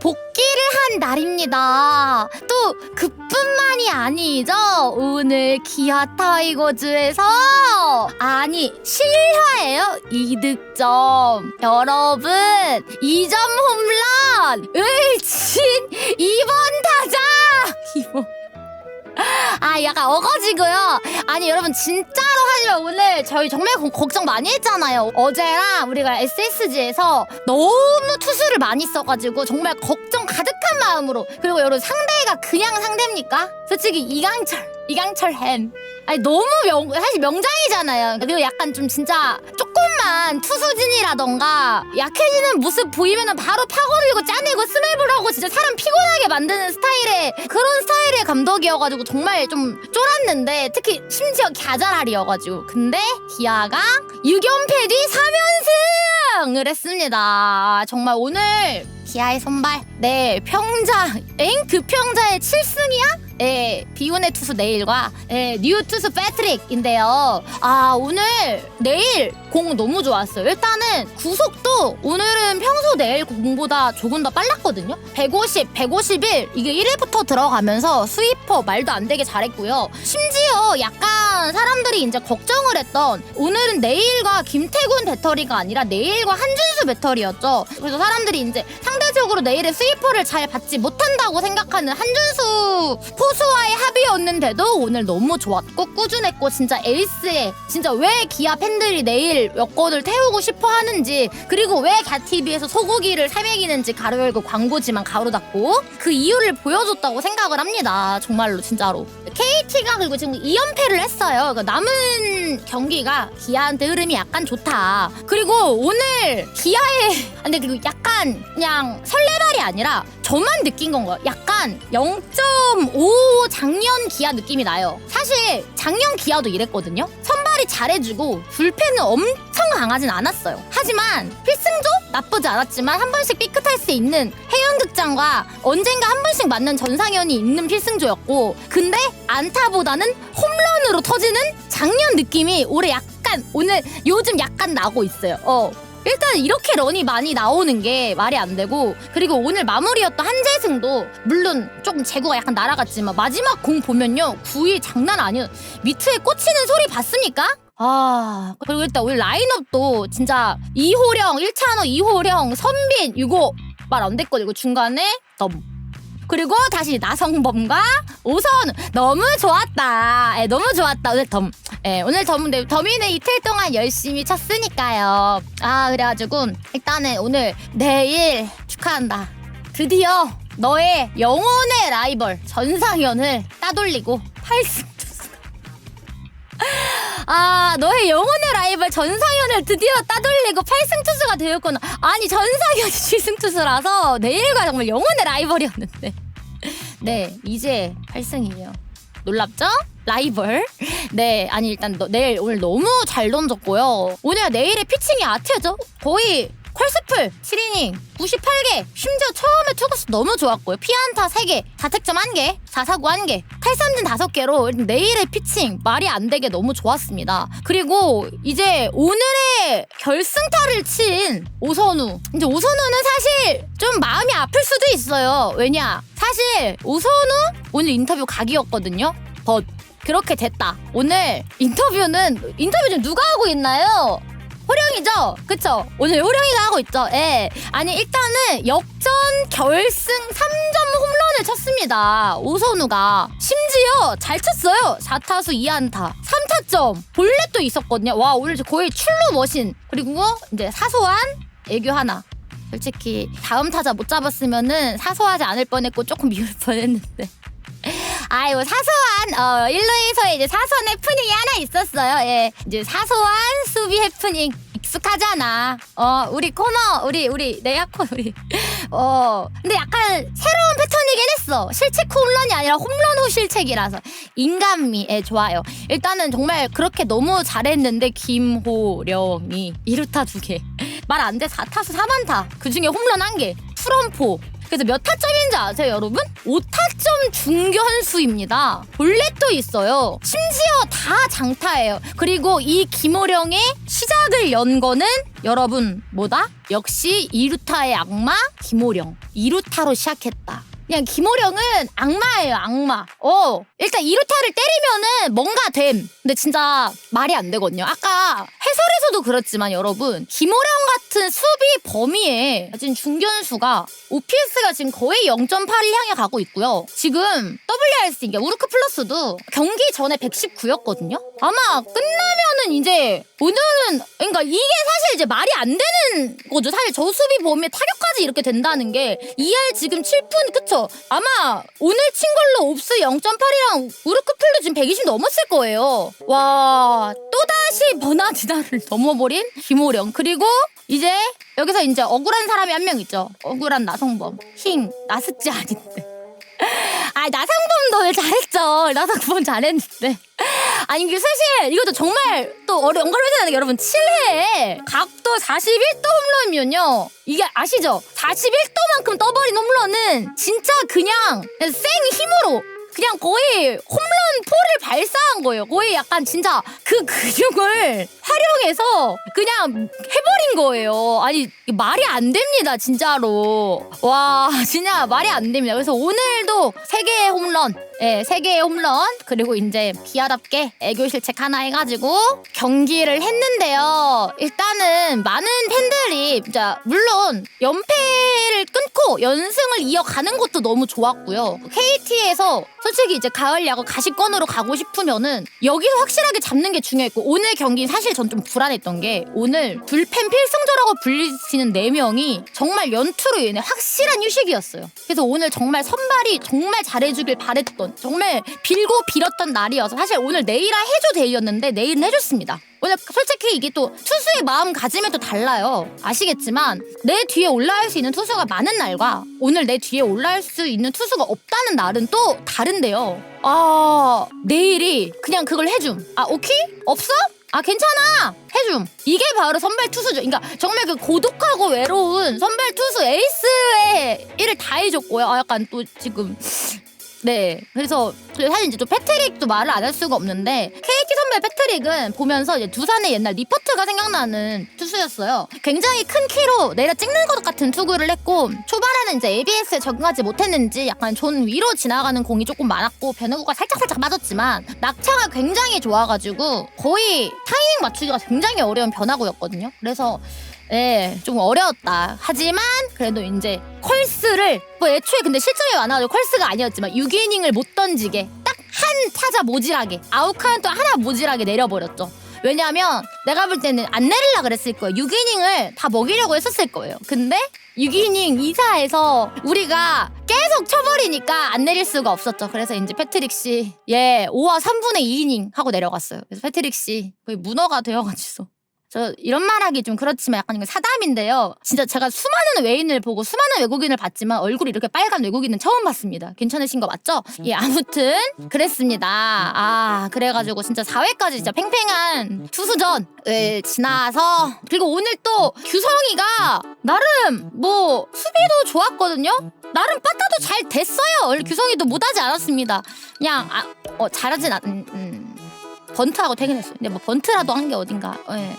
복귀를 한 날입니다. 또 그뿐만이 아니죠. 오늘 기아 타이거즈에서 아니 실화예요. 이득점. 여러분 2점 홈런 을 친 2번 타자. 이번 아 약간 어거지고요. 아니 여러분 진짜로 하지만 오늘 저희 정말 고- 걱정 많이 했잖아요. 어제랑 우리가 SSG에서 너무 투수를 많이 써가지고 정말 걱정 가득한 마음으로 그리고 여러분 상대가 그냥 상대입니까? 솔직히 이강철 이강철 햄. 아니 너무 명 사실 명장이잖아요. 그리고 약간 좀 진짜 조금 만 투수진이라던가 약해지는 모습 보이면은 바로 파고들고 짜내고 스냅을 하고 진짜 사람 피곤하게 만드는 스타일의 그런 스타일의 감독이어가지고 정말 좀 쫄았는데 특히 심지어 갸자랄이어가지고 근데 기아가 6연패 뒤 3연승을 했습니다. 정말 오늘 기아의 선발 네 평자 엥 그 평자의 7승이야? 예, 비운의 투수 내일과 예, 뉴 투수 패트릭인데요. 아 오늘 내일 공 너무 좋았어요. 일단은 구속도 오늘은 평소 내일 공보다 조금 더 빨랐거든요. 150, 151 이게 1회부터 들어가면서 스위퍼 말도 안 되게 잘했고요. 심지어 약간 사람들이 이제 걱정을 했던 오늘은 내일과 김태군 배터리가 아니라 내일과 한준수 배터리였죠. 그래서 사람들이 이제 상대 적으로 내일의 스위퍼를 잘 받지 못한다고 생각하는 한준수 포수와의 합의였는데도 오늘 너무 좋았고 꾸준했고 진짜 에이스에 진짜 왜 기아 팬들이 내일 여권을 태우고 싶어 하는지 그리고 왜 갸TV에서 소고기를 사먹이는지 가로 열고 광고지만 가로 닫고 그 이유를 보여줬다고 생각을 합니다. 정말로 진짜로. KT가 그리고 지금 2연패를 했어요. 그러니까 남은 경기가 기아한테 흐름이 약간 좋다. 그리고 오늘 기아의 아, 근데 그리고 약간 그냥 설레발이 아니라 저만 느낀 건 거예요. 약간 0.5 작년 기아 느낌이 나요. 사실 작년 기아도 이랬거든요. 선발이 잘해주고 불펜은 엄청 강하진 않았어요. 하지만 필승조 나쁘지 않았지만 한 번씩 삐끗할 수 있는 해운극장과 언젠가 한 번씩 맞는 전상현이 있는 필승조였고 근데 안타보다는 홈런으로 터지는 작년 느낌이 올해 약간 오늘 요즘 약간 나고 있어요. 어. 일단 이렇게 런이 많이 나오는 게 말이 안 되고 그리고 오늘 마무리였던 한재승도 물론 조금 제구가 약간 날아갔지만 마지막 공 보면요 구위 장난 아니에요 미트에 꽂히는 소리 봤습니까? 아 그리고 일단 오늘 라인업도 진짜 이호령 1차너 이호령 선빈 이거 말 안 됐거든요 이거 중간에 넘 그리고 다시 나성범과 오선 너무 좋았다. 예, 너무 좋았다. 오늘 덤. 예, 오늘 덤인데 덤이는 이틀 동안 열심히 쳤으니까요. 아 그래가지고 일단은 오늘 내일 축하한다. 드디어 너의 영혼의 라이벌 전상현을 따돌리고 8승 투수. 아 너의 영혼의 라이벌 전상현을 드디어 따돌리고 8승 투수가 되었구나. 아니 전상현이 7승 투수라서 내일과 정말 영혼의 라이벌이었는데. 네 이제 8승이에요. 놀랍죠? 라이벌. 네, 아니 일단 너, 내일 오늘 너무 잘 던졌고요. 오늘 내일의 피칭이 아트죠? 거의 콜스플 7이닝 98개. 심지어 처음에 투구수 너무 좋았고요. 피안타 3개 4책점 1개 4사구 1개. 탈삼진 5개로 내일의 피칭 말이 안 되게 너무 좋았습니다. 그리고 이제 오늘의 결승타를 친 오선우. 이제 오선우는 사실 좀 마음이 아플 수도 있어요. 왜냐? 사실 오선우 오늘 인터뷰 각이었거든요. 벗 그렇게 됐다 오늘 인터뷰는 인터뷰 좀 누가 하고 있나요? 호령이죠? 그쵸? 오늘 호령이가 하고 있죠? 예. 아니, 일단은 역전 결승 3점 홈런을 쳤습니다. 오선우가. 심지어 잘 쳤어요. 4타수 2안타. 3타점. 볼넷도 있었거든요. 와, 오늘 거의 출루 머신. 그리고 이제 사소한 애교 하나. 솔직히 다음 타자 못 잡았으면은 사소하지 않을 뻔했고 조금 미울 뻔했는데. 아이고 사소한 어 1루에서 이제 사소한 해프닝이 하나 있었어요. 예. 이제 사소한 수비 해프닝 익숙하잖아. 어, 우리 코너, 우리, 우리, 내야 코, 우리. 어, 근데 약간 새로운 패턴이긴 했어. 실책 홈런이 아니라 홈런 후 실책이라서. 인간미에 좋아요. 일단은 정말 그렇게 너무 잘했는데, 김호령이 2루타 두개 말 안 돼. 4타수 4만타. 그 중에 홈런 한개 트럼포. 그래서 몇 타점인지 아세요, 여러분? 5타점 중견수입니다. 볼넷도 있어요. 심지어 다 장타예요. 그리고 이 김호령의 시작을 연 거는 여러분 뭐다? 역시 2루타의 악마 김호령. 2루타로 시작했다. 그냥 김호령은 악마예요, 악마. 어, 일단 2루타를 때리면은 뭔가 됨. 근데 진짜 말이 안 되거든요. 아까 해설에서도 그렇지만 여러분, 김호령 같은 수비 범위에 지금 중견수가 OPS가 지금 거의 0.8을 향해 가고 있고요. 지금 WRC, 그러니까 우르크 플러스도 경기 전에 119였거든요. 아마 끝나면은 이제 오늘은 그러니까 이게 사실 이제 말이 안 되는 거죠. 사실 저 수비 범위에 타격까지 이렇게 된다는 게 ER 지금 7분 그쵸? 아마 오늘 친 걸로 옵스 0.8이랑 우르크 필도 지금 120 넘었을 거예요. 와 또다시 버나디나를 넘어버린 김호령 그리고 이제 여기서 이제 억울한 사람이 한 명 있죠. 억울한 나성범. 힝 나스지 아닌데. 아 나상범도 왜 잘했죠. 나상범 잘했는데. 아니 이게 사실 이것도 정말 또 어려 연결해야 되는 게 여러분 7회 각도 41도 홈런이면요 이게 아시죠? 41도만큼 떠버린 홈런은 진짜 그냥 생 힘으로 그냥 거의 홈런 포를 발사한 거예요. 거의 약간 진짜 그 근육을 활용해서 그냥 해버린 거예요. 아니 말이 안 됩니다, 진짜로. 와, 진짜 말이 안 됩니다. 그래서 오늘도 세 개의 홈런, 예, 세 개의 홈런 그리고 이제 비아답게 애교 실책 하나 해가지고 경기를 했는데요. 일단은 많은 팬들이 진짜 물론 연패를 끊고 연승을 이어가는 것도 너무 좋았고요. KT에서 솔직히 이제 가을 야구 가시권으로 가고 싶으면은 여기서 확실하게 잡는 게 중요했고 오늘 경기 사실 전 좀 불안했던 게 오늘 불펜 필승조라고 불리시는 네 명이 정말 연투로 인해 확실한 휴식이었어요. 그래서 오늘 정말 선발이 정말 잘해주길 바랬던 정말 빌고 빌었던 날이어서 사실 오늘 내일아 해줘 데이였는데 내일은 해줬습니다. 오늘 솔직히 이게 또 투수의 마음가짐에 또 달라요. 아시겠지만 내 뒤에 올라갈 수 있는 투수가 많은 날과 오늘 내 뒤에 올라갈 수 있는 투수가 없다는 날은 또 다른데요. 아 내일이 그냥 그걸 해줌. 아 오케이? 없어? 아 괜찮아 해줌 이게 바로 선발 투수죠 그러니까 정말 그 고독하고 외로운 선발 투수 에이스의 일을 다 해줬고요 아 약간 또 지금 네. 그래서 사실 이제 또 패트릭도 말을 안 할 수가 없는데 KT 선발 패트릭은 보면서 이제 두산의 옛날 리포트가 생각나는 투수였어요. 굉장히 큰 키로 내려 찍는 것 같은 투구를 했고 초반에는 이제 ABS에 적응하지 못했는지 약간 존 위로 지나가는 공이 조금 많았고 변화구가 살짝살짝 맞았지만 낙차가 굉장히 좋아가지고 거의 타이밍 맞추기가 굉장히 어려운 변화구였거든요. 그래서 예, 좀 어려웠다. 하지만 그래도 이제 컬스를 뭐 애초에 근데 실점이 많아가지고 컬스가 아니었지만 6이닝을 못 던지게 딱 한 타자 모질하게 아웃카운트 하나 모질하게 내려버렸죠. 왜냐하면 내가 볼 때는 안 내릴라 그랬을 거예요. 6이닝을 다 먹이려고 했었을 거예요. 근데 6이닝 2사에서 우리가 계속 쳐버리니까 안 내릴 수가 없었죠. 그래서 이제 패트릭 씨, 예, 5와 3분의 2이닝 하고 내려갔어요. 그래서 패트릭 씨 거의 문어가 되어가지고. 저 이런 말하기 좀 그렇지만 약간 이거 사담인데요. 진짜 제가 수많은 외인을 보고 수많은 외국인을 봤지만 얼굴이 이렇게 빨간 외국인은 처음 봤습니다. 괜찮으신 거 맞죠? 예, 아무튼 그랬습니다. 아, 그래가지고 진짜 4회까지 진짜 팽팽한 투수전을 지나서 그리고 오늘 또 규성이가 나름 뭐 수비도 좋았거든요. 나름 빠따도 잘 됐어요. 원래 규성이도 못하지 않았습니다. 그냥 아, 어, 잘하진 않. 음, 음. 번트하고 퇴근했어요. 근데 뭐 번트라도 한 게 어딘가. 예.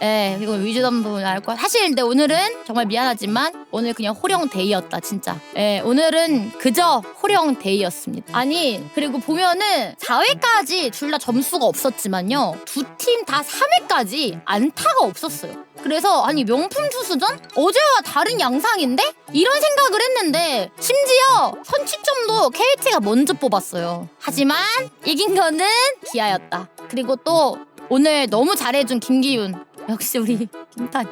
예, 이거 위주던 부분 알 거야. 사실 근데 오늘은 정말 미안하지만 오늘 그냥 호령 데이였다, 진짜. 예, 오늘은 그저 호령 데이였습니다. 아니, 그리고 보면은 4회까지 둘 다 점수가 없었지만요. 두 팀 다 3회까지 안타가 없었어요. 그래서 아니 명품 투수전 어제와 다른 양상인데 이런 생각을 했는데 심지어 선취점도 KT가 먼저 뽑았어요. 하지만 이긴 거는 기아였다. 그리고 또 오늘 너무 잘해준 김기훈 역시 우리 김탄.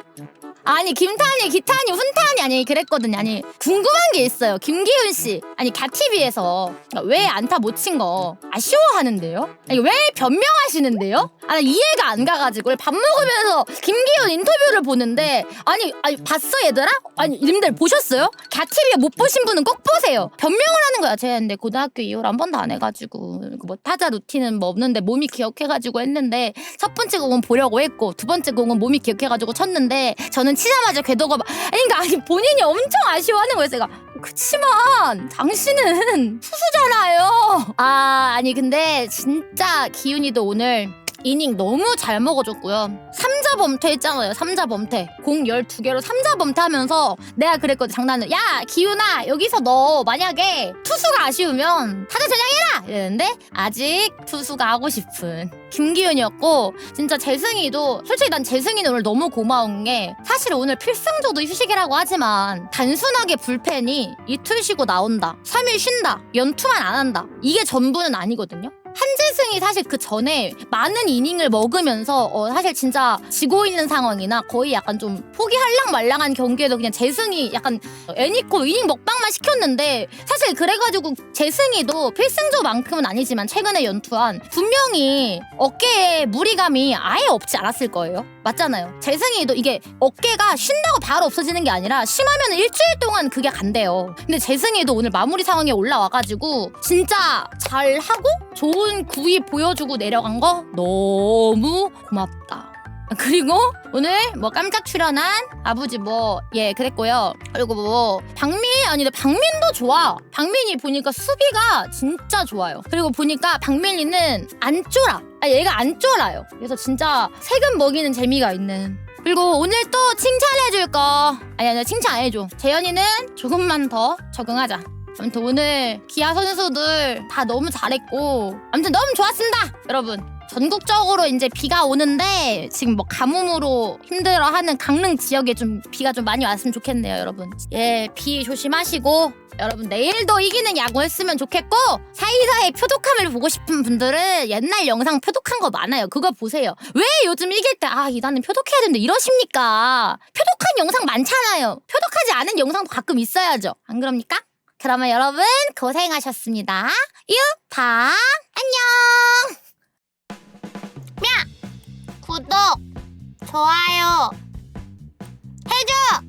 아니 김탄이 기탄이 훈탄이 아니 그랬거든요. 아니 궁금한 게 있어요. 김기훈 씨 아니 갸티비에서 왜 안타 못 친 거 아쉬워하는데요? 아니 왜 변명하시는데요? 아, 나 이해가 안 가가지고 밥 먹으면서 김기현 인터뷰를 보는데 아니 아니 봤어 얘들아? 아니 님들 보셨어요? 갸티비에 못 보신 분은 꼭 보세요. 변명을 하는 거야. 쟤 근데 고등학교 이후로 한 번도 안 해가지고 뭐 타자 루틴은 뭐 없는데 몸이 기억해가지고 했는데 첫 번째 공은 보려고 했고 두 번째 공은 몸이 기억해가지고 쳤는데 저는 치자마자 궤도가 막 그러니까 아니 본인이 엄청 아쉬워하는 거예요. 제가 그치만 당신은 투수잖아요. 아 아니 근데 진짜 기훈이도 오늘 이닝 너무 잘 먹어줬고요. 삼자 범퇴 했잖아요. 삼자 범퇴. 공 12개로 삼자 범퇴 하면서 내가 그랬거든. 장난을. 야, 기훈아, 여기서 너 만약에 투수가 아쉬우면 타자 전향해라! 이랬는데 아직 투수가 하고 싶은 김기훈이었고 진짜 재승이도 솔직히 난 재승이는 오늘 너무 고마운 게 사실 오늘 필승조도 휴식이라고 하지만 단순하게 불펜이 이틀 쉬고 나온다. 3일 쉰다. 연투만 안 한다. 이게 전부는 아니거든요. 한재승이 사실 그 전에 많은 이닝을 먹으면서 어, 사실 진짜 지고 있는 상황이나 거의 약간 좀 포기 할랑 말랑한 경기에도 그냥 재승이 약간 애니코 이닝 먹방만 시켰는데 사실 그래가지고 재승이도 필승조만큼은 아니지만 최근에 연투한 분명히 어깨에 무리감이 아예 없지 않았을 거예요. 맞잖아요. 재승이도 이게 어깨가 쉰다고 바로 없어지는 게 아니라 심하면 일주일 동안 그게 간대요. 근데 재승이도 오늘 마무리 상황에 올라와가지고 진짜 잘하고 좋은 구위 보여주고 내려간 거 너무 고맙다. 그리고 오늘 뭐 깜짝 출연한 아버지 뭐 예 그랬고요. 그리고 뭐 박민 아니 근데 박민도 좋아. 박민이 보니까 수비가 진짜 좋아요. 그리고 보니까 박민이는 안 쫄아. 아 얘가 안 쫄아요. 그래서 진짜 세금 먹이는 재미가 있는. 그리고 오늘 또 칭찬해줄 거 아니 아니 칭찬 안 해줘. 재현이는 조금만 더 적응하자. 아무튼 오늘 기아 선수들 다 너무 잘했고 아무튼 너무 좋았습니다 여러분. 전국적으로 이제 비가 오는데 지금 뭐 가뭄으로 힘들어하는 강릉 지역에 좀 비가 좀 많이 왔으면 좋겠네요 여러분. 예 비 조심하시고 여러분 내일도 이기는 야구 했으면 좋겠고 사이사의 표독함을 보고 싶은 분들은 옛날 영상 표독한 거 많아요. 그거 보세요. 왜 요즘 이길 때아 나는 표독해야 되는데 이러십니까? 표독한 영상 많잖아요. 표독하지 않은 영상도 가끔 있어야죠. 안 그럽니까? 그러면 여러분 고생하셨습니다. 유파 안녕. 야 구독 좋아요 해줘.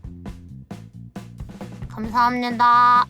감사합니다.